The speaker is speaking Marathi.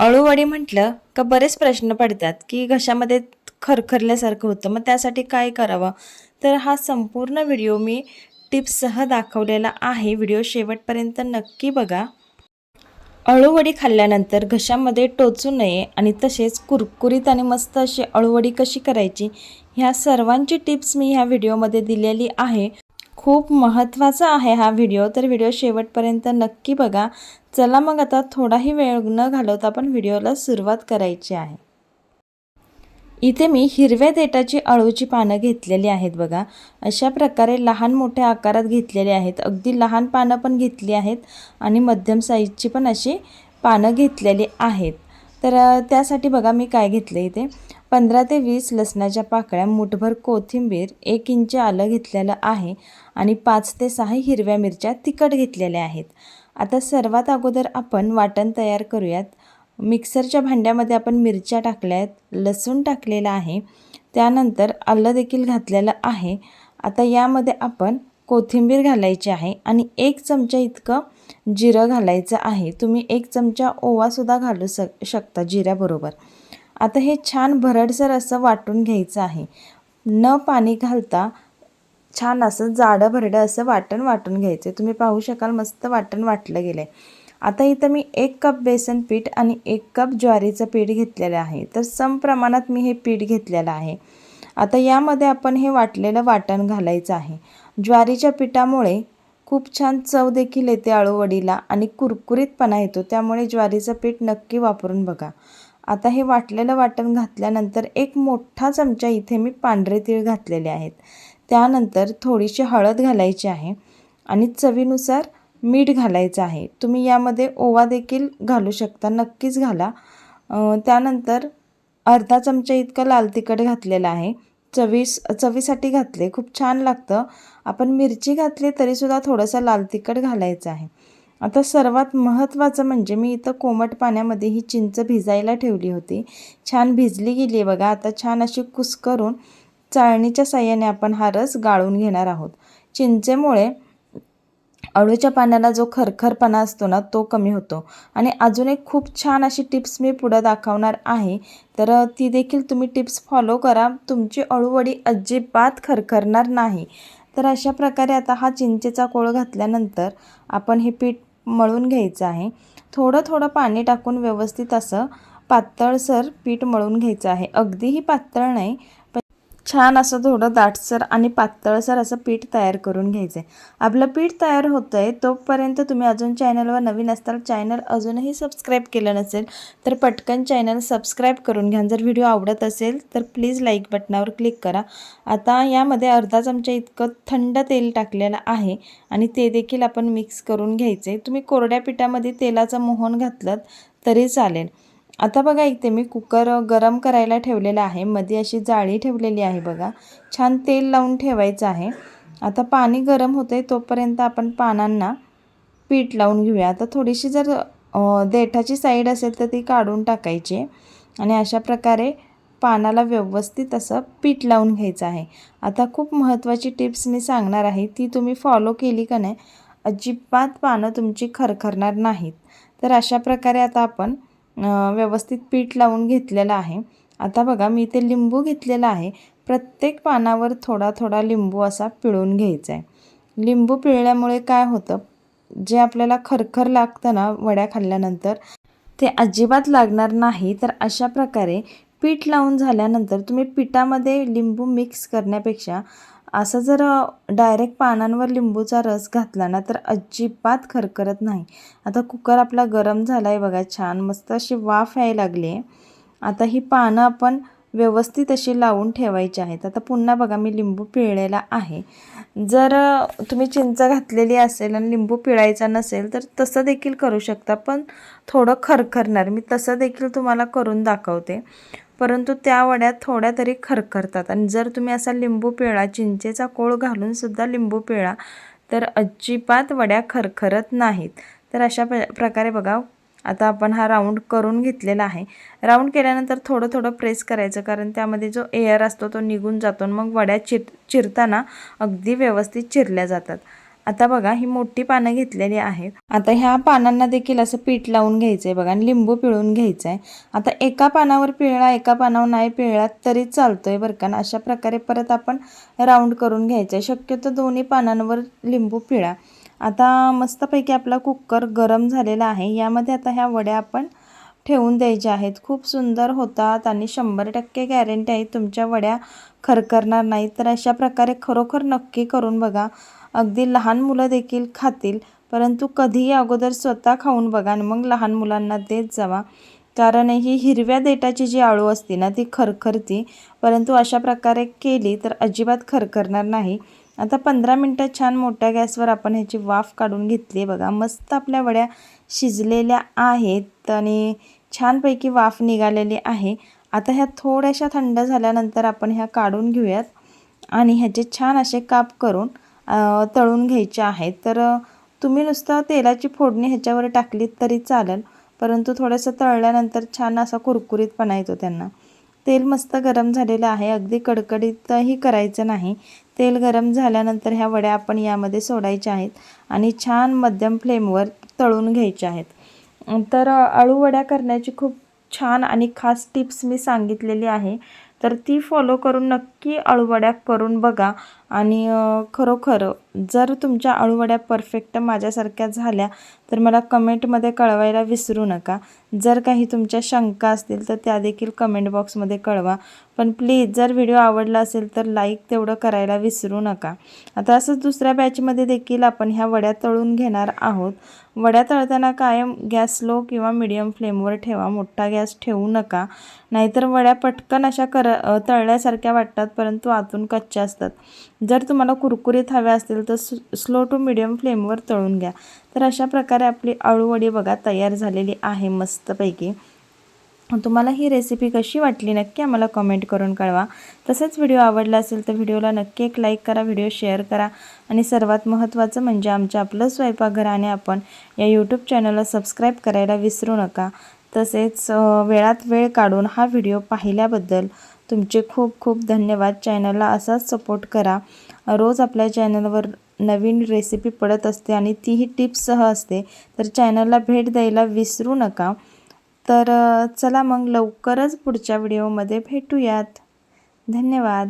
अळूवडी म्हटलं का बरेच प्रश्न पडतात की घशामध्ये खरखरल्यासारखं होतं. मग त्यासाठी काय करावं? तर हा संपूर्ण व्हिडिओ मी टिप्ससह दाखवलेला आहे. व्हिडिओ शेवटपर्यंत नक्की बघा. अळूवडी खाल्ल्यानंतर घशामध्ये टोचू नये आणि तसेच कुरकुरीत आणि मस्त अशी अळूवडी कशी करायची ह्या सर्वांची टिप्स मी ह्या व्हिडिओमध्ये दिलेली आहे. खूप महत्त्वाचा आहे हा व्हिडिओ तर व्हिडिओ शेवटपर्यंत नक्की बघा. चला मग आता थोडाही वेळ न घालवता आपण व्हिडिओला सुरुवात करायची आहे. इथे मी हिरव्या देटाची अळूची पानं घेतलेली आहेत बघा. अशा प्रकारे लहान मोठ्या आकारात घेतलेले आहेत. अगदी लहान पानं पण घेतली आहेत आणि मध्यम साईजची पण अशी पानं घेतलेली आहेत. तर त्यासाठी बघा मी काय घेतलं इथे. पंधरा ते वीस लसणाच्या पाकळ्या मुठभर कोथिंबीर एक इंच आलं घेतलेलं आहे आणि पाच ते सहा हिरव्या मिरच्या तिखट घेतलेल्या आहेत. आता सर्वात अगोदर आपण वाटण तयार करूयात. मिक्सरच्या भांड्यामध्ये आपण मिरच्या टाकल्या आहेत लसूण टाकलेला आहे त्यानंतर आलं देखील घातलेलं आहे. आता यामध्ये आपण कोथिंबीर घालायची आहे आणि एक चमचा इतकं जिरं घालायचं आहे. तुम्ही एक चमचा ओवासुद्धा घालू शक शकता जिऱ्याबरोबर. आता हे छान भरडसर असं वाटून घ्यायचं आहे. न पाणी घालता छान असं जाडं भरडं असं वाटण वाटून घ्यायचं तुम्ही पाहू शकाल मस्त वाटण वाटलं गेलं आहे आता इथं मी एक कप बेसन पीठ आणि एक कप ज्वारीचं पीठ घेतलेलं आहे. तर सम प्रमाणात मी हे पीठ घेतलेलं आहे. आता यामध्ये आपण हे वाटलेलं वाटण घालायचं आहे. ज्वारीच्या पिठामुळे खूप छान चव देखील येते अळूवडीला आणि कुरकुरीतपणा येतो. त्यामुळे ज्वारीचं पीठ नक्की वापरून बघा. आता हे वाटलेलं वाटण घातल्यानंतर एक मोठा चमचा इथे मी पांढरे तीळ घातलेले आहेत. त्यानंतर थोडीशी हळद घालायची आहे आणि चवीनुसार मीठ घालायचं आहे. तुम्ही यामध्ये ओवा देखील घालू शकता नक्कीच घाला. त्यानंतर अर्धा चमचा इतकं लाल तिखट घातलेलं आहे. चवीस चवीसाठी घातले खूप छान लागतं. आपण मिरची घातली तरीसुद्धा थोडंसं लाल तिखट घालायचं आहे. आता सर्वात महत्त्वाचं म्हणजे मी इथं कोमट पाण्यामध्ये ही चिंच भिजायला ठेवली होती. छान भिजली गेली आहे बघा. आता छान अशी कुस्करून चाळणीच्या साह्याने आपण हा रस गाळून घेणार आहोत. चिंचेमुळे अळूच्या पाण्याला जो खरखरपणा असतो ना तो कमी होतो. आणि अजून एक खूप छान अशी टिप्स मी पुढं दाखवणार आहे. तर ती देखील तुम्ही टिप्स फॉलो करा. तुमची अळूवडी अजिबात खरखरणार नाही. तर अशा प्रकारे आता हा चिंचेचा कोळ घातल्यानंतर आपण हे पीठ मळून घ्यायचं आहे. थोडं थोडं पाणी टाकून व्यवस्थित असं पातळसर पीठ मळून घ्यायचं आहे. अगदीही पातळ नाही छान असं थोडं दाटसर आणि पातळसर असं पीठ तयार करून घ्यायचं आहे आपलं पीठ तयार होतं आहे तोपर्यंत तुम्ही अजून चॅनलवर नवीन असताल चॅनल अजूनही सबस्क्राईब केलं नसेल तर पटकन चॅनल सबस्क्राईब करून घ्या. जर व्हिडिओ आवडत असेल तर प्लीज लाईक बटनावर क्लिक करा. आता यामध्ये अर्धा चमचा इतकं थंड तेल टाकलेलं आहे आणि ते देखील आपण मिक्स करून घ्यायचे तुम्ही कोरड्या पिठामध्ये तेलाचं मोहन घातलं तरी चालेल. आता बघा इथे मी कुकर गरम करायला ठेवलेला आहे. मध्ये अशी जाळी ठेवलेली आहे बघा. छान तेल लावून ठेवायचं आहे. आता पाणी गरम होतं आहे तोपर्यंत आपण पानांना पीठ लावून घेऊया. आता थोडीशी जर देठाची साईड असेल तर ती काढून टाकायची आणि अशा प्रकारे पानाला व्यवस्थित असं पीठ लावून घ्यायचं आहे. आता खूप महत्त्वाची टिप्स मी सांगणार आहे. ती तुम्ही फॉलो केली का नाही अजिबात पानं तुमची खरखरणार नाहीत. तर अशा प्रकारे आता आपण व्यवस्थित पीठ लावून घेतलेलं आहे. आता बघा मी ते लिंबू घेतलेला आहे. प्रत्येक पानावर थोडा थोडा लिंबू असा पिळून घ्यायचा आहे लिंबू पिळल्यामुळे काय होतं? जे आपल्याला खरखर लागतं ना वड्या खाल्ल्यानंतर ते अजिबात लागणार नाही. तर अशा प्रकारे पीठ लावून झाल्यानंतर तुम्ही पिठामध्ये लिंबू मिक्स करण्यापेक्षा असं जर डायरेक्ट पानांवर लिंबूचा रस घातला ना तर अजिबात खरखरत नाही. आता कुकर आपला गरम झाला आहे बघा छान मस्त अशी वाफ यायला लागली आहे आता ही पानं आपण व्यवस्थित अशी लावून ठेवायची आहेत. आता पुन्हा बघा मी लिंबू पिळलेला आहे. जर तुम्ही चिंच घातलेली असेल आणि लिंबू पिळायचा नसेल तर तसं देखील करू शकता पण थोडं खरखरणार. मी तसं देखील तुम्हाला करून दाखवते. परंतु त्या वड्या थोड्या तरी खरखरतात. आणि जर तुम्ही असा लिंबू पिळा चिंचेचा कोळ घालूनसुद्धा लिंबू पिळा तर अजिबात वड्या खरखरत नाहीत. तर अशा प्र प्रकारे बघा आता आपण हा राऊंड करून घेतलेला आहे. राऊंड केल्यानंतर थोडं थोडं प्रेस करायचं कारण त्यामध्ये जो एअर असतो तो निघून जातो आणि मग वड्या चिर चिरताना अगदी व्यवस्थित चिरल्या जातात. आता बघा ही मोठी पानं घेतलेली आहेत. आता ह्या पानांना देखील असं पीठ लावून घ्यायचं आहे बघा आणि लिंबू पिळून घ्यायचंय. आता एका पानावर पिळला एका पानावर नाही पिळला तरी चालतोय बरं का. अशा प्रकारे परत आपण राऊंड करून घ्यायचं आहे शक्यतो दोन्ही पानांवर लिंबू पिळा. आता मस्तपैकी आपला कुकर गरम झालेला आहे. यामध्ये आता ह्या वड्या आपण ठेवून द्यायच्या आहेत. खूप सुंदर होतात आणि शंभर टक्के गॅरंटी आहे तुमच्या वड्या खरखरणार नाहीत. तर अशा प्रकारे खरोखर नक्की करून बघा. अगदी लहान मुलं देखील खातील परंतु कधीही अगोदर स्वतः खाऊन बघा आणि मग लहान मुलांना देत जावा. कारण ही हिरव्या देटाची जी आळू असते ना ती खरखरती परंतु अशा प्रकारे केली तर अजिबात खरखरणार नाही. आता पंधरा मिनटं छान मोठ्या गॅसवर आपण ह्याची वाफ काढून घेतली आहे बघा. मस्त आपल्या वड्या शिजलेल्या आहेत आणि छानपैकी वाफ निघालेली आहे. आता ह्या थोड्याशा थंड झाल्यानंतर आपण ह्या काढून घेऊयात आणि ह्याचे छान असे काप करून तळून घ्यायचे आहेत. तर तुम्ही नुसतं तेलाची फोडणी ह्याच्यावर टाकलीत तरी चालेल परंतु थोडंसं तळल्यानंतर छान असा कुरकुरीतपणा येतो त्यांना. तेल मस्त गरम झालेलं आहे. अगदी कडकडीतही करायचं नाही. तेल गरम झाल्यानंतर ह्या वड्या आपण यामध्ये सोडायच्या आहेत आणि छान मध्यम फ्लेमवर तळून घ्यायच्या आहेत. तर अळू अळूवड्या करण्याची खूप छान आणि खास टिप्स मी सांगितलेली आहे. तर ती फॉलो करून नक्की अळूवड्या करून बघा. आणि खरोखर जर तुमच्या अळूवड्या परफेक्ट माझ्यासारख्या झाल्या तर मला कमेंटमध्ये कळवायला विसरू नका. जर काही तुमच्या शंका असतील तर त्या देखील कमेंट बॉक्समध्ये कळवा. पण प्लीज जर व्हिडिओ आवडला असेल तर लाईक तेवढं करायला विसरू नका. आता असंच दुसऱ्या बॅचमध्ये देखील आपण ह्या वड्या तळून घेणार आहोत. वड्या तळताना कायम गॅस स्लो किंवा मिडियम फ्लेमवर ठेवा मोठा गॅस ठेवू नका. नाहीतर वड्या पटकन अशा कर तळल्यासारख्या वाटतात परंतु आतून कच्च्या असतात. जर तुम्हाला कुरकुरीत हव्या असतील तर स्लो टू मिडियम फ्लेमवर तळून घ्या. तर अशा प्रकारे आपली आळूवडी बघा तयार झालेली आहे मस्तपैकी. तुम्हाला ही रेसिपी कशी वाटली नक्की आम्हाला कमेंट करून कळवा. तसेच व्हिडिओ आवडला असेल तर व्हिडिओला नक्की एक लाईक करा व्हिडिओ शेअर करा. आणि सर्वात महत्त्वाचं म्हणजे आमच्या आपलं स्वयंपाकघराने आपण या यूट्यूब चॅनलला सबस्क्राईब करायला विसरू नका. तसेच वेळात वेळ काढून हा व्हिडिओ पाहिल्याबद्दल तुमचे खूप खूप धन्यवाद. चॅनलला असाच सपोर्ट करा. रोज आपल्या चॅनलवर नवीन रेसिपी पडत असते आणि तीही टिप्ससह असते तर चॅनलला भेट द्यायला विसरू नका. तर चला मग लवकरच पुढच्या व्हिडिओमध्ये भेटूयात. धन्यवाद.